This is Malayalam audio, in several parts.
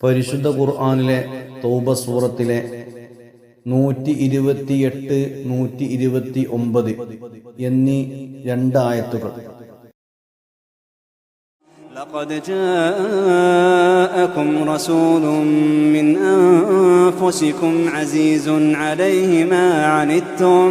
പരിശുദ്ധ ഖുർആനിലെ തൗബ സൂറത്തിലെ നൂറ്റി ഇരുപത്തിയെട്ട് നൂറ്റി ഇരുപത്തി ഒമ്പത് എന്നീ രണ്ട് ആയത്തുകൾ لقد جاءكم رسول من أنفسكم عزيز عليه ما عنتم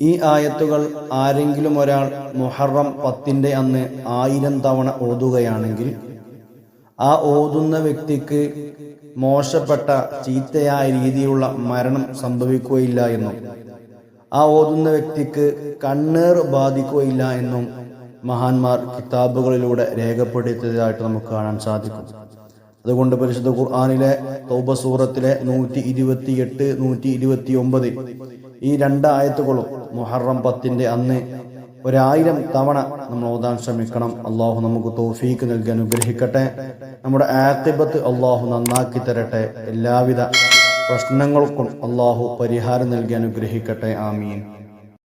ഈ ആയത്തുകൾ ആരെങ്കിലും ഒരാൾ മുഹറം പത്തിന്റെ അന്ന് ആയിരം തവണ ഓതുകയാണെങ്കിൽ ആ ഓതുന്ന വ്യക്തിക്ക് മോശപ്പെട്ട ചീത്തയായ രീതിയിലുള്ള മരണം സംഭവിക്കുകയില്ല എന്നും ആ ഓതുന്ന വ്യക്തിക്ക് കണ്ണീർ ബാധിക്കുകയില്ല എന്നും മഹാന്മാർ കിതാബുകളിലൂടെ രേഖപ്പെടുത്തിയതായിട്ട് നമുക്ക് കാണാൻ സാധിക്കും. അതുകൊണ്ട് പരിശുദ്ധ ഖുർആാനിലെ തൗബ സൂറത്തിലെ നൂറ്റി ഇരുപത്തി എട്ട് നൂറ്റി ഇരുപത്തി ഒമ്പത് ഈ രണ്ടായത്തുകളും മുഹറം പത്തിന്റെ അന്ന് ഒരായിരം തവണ നമ്മൾ ഓതാൻ ശ്രമിക്കണം. അള്ളാഹു നമുക്ക് തോഫീക്ക് നൽകി അനുഗ്രഹിക്കട്ടെ. നമ്മുടെ ആത്തിബത്ത് അള്ളാഹു നന്നാക്കി തരട്ടെ. എല്ലാവിധ പ്രശ്നങ്ങൾക്കും അള്ളാഹു പരിഹാരം നൽകി അനുഗ്രഹിക്കട്ടെ. ആമീൻ.